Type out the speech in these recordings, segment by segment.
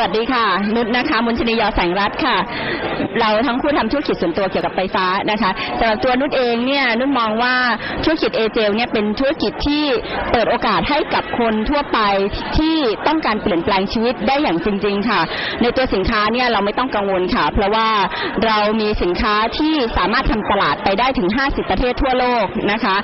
วัสดีค่ะ นุชนะคะ มุนชนิยอแสงรัตน์ค่ะ เราทั้งคู่ทำธุรกิจส่วนตัวเกี่ยวกับไฟฟ้านะคะสำหรับตัวนุชเองเนี่ย นุชมองว่าธุรกิจเอเจลเนี่ยเป็นธุรกิจที่เปิดโอกาสให้กับคนทั่วไปที่ต้องการเปลี่ยนแปลงชีวิตได้อย่างจริง ๆ ค่ะ ในตัวสินค้าเนี่ยเราไม่ต้องกังวลค่ะ เพราะว่าเรามีสินค้าที่สามารถทำตลาดไปได้ถึง 50 ประเทศทั่วโลกนะคะ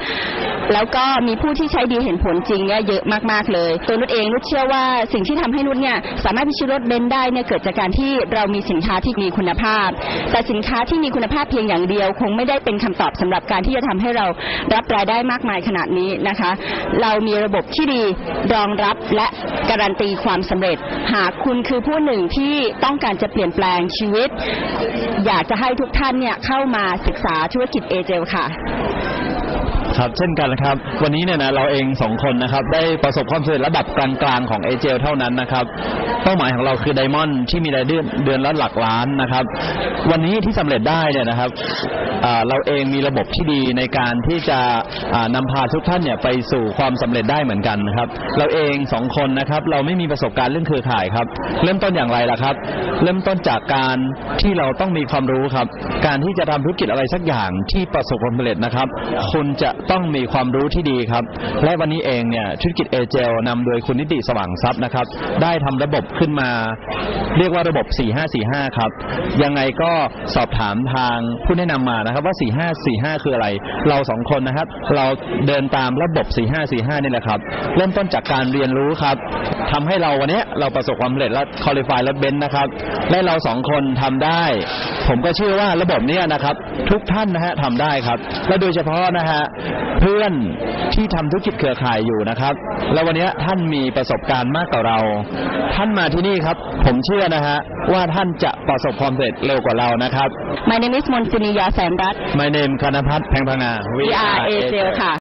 แล้วก็มีผู้ที่ใช้ดีเห็นผลจริงเนี่ยเยอะมากๆเลย ตัวนุชเองนุชเชื่อว่าสิ่งที่ทำให้นุชเนี่ยสามารถพิชิตรถเบนซ์ได้เนี่ยเกิดจากการที่เรามีสินค้าที่มีคุณภาพ แต่สินค้าที่มีคุณภาพเพียงอย่างเดียว คงไม่ได้เป็นคำตอบสำหรับการที่จะทำให้เรารับรายได้มากมายขนาดนี้นะคะ เรามีระบบที่ดีรองรับและการันตีความสำเร็จ หากคุณคือผู้หนึ่งที่ต้องการจะเปลี่ยนแปลงชีวิต อยากจะให้ทุกท่านเนี่ยเข้ามาศึกษาธุรกิจเอเจลค่ะครับเช่นกันนะครับ วันนี้เนี่ยนะเราเองสองคนนะครับ ได้ประสบความสำเร็จระดับกลางๆของเอเจลเท่านั้นนะครับ เป้าหมายของเราคือไดมอนด์ที่มีรายเดือนเดือนละหลักล้านนะครับ วันนี้ที่สำเร็จได้เนี่ยนะครับเราเองมีระบบที่ดีในการที่จะอ่านำพาทุกท่านเนี่ยไปสู่ความสำเร็จได้เหมือนกันนะครับ เราเองสองคนนะครับ เราไม่มีประสบการณ์เรื่องเครือข่ายครับ เริ่มต้นอย่างไรล่ะครับ เริ่มต้นจากการที่เราต้องมีความรู้ครับ การที่จะทำธุรกิจอะไรสักอย่างที่ประสบความสำเร็จนะครับ คุณจะต้องมีความรู้ที่ดีครับ และวันนี้เองเนี่ยธุรกิจเอเจลนำโดยคุณนิติสว่างทรัพย์นะครับ ได้ทำระบบขึ้นมา เรียกว่าระบบ 4545 ครับ ยังไงก็สอบถามทางผู้แนะนำมานะครับว่า 4545 คืออะไร เราสองคนนะครับ เราเดินตามระบบ 4545 นี่แหละครับ เริ่มต้นจากการเรียนรู้ครับทำให้เราวันนี้เราประสบความสำเร็จและคอลิฟายรถเบนซ์นะครับ และเราสองคนทำได้ ผมก็เชื่อว่าระบบเนี้นะครับ ทุกท่านนะฮะทำได้ครับ และโดยเฉพาะนะฮะเพื่อนที่ทำธุรกิจเครือข่ายอยู่นะครับ แล้ววันนี้ท่านมีประสบการณ์มากกว่าเรา ท่านมาที่นี่ครับ ผมเชื่อนะฮะว่าท่านจะประสบความสำเร็จเร็วกว่าเรานะครับ My name is มนจินียาแสนรัตน์ My name คณพัฒน์แพงพังงา We are AJL ค่ะ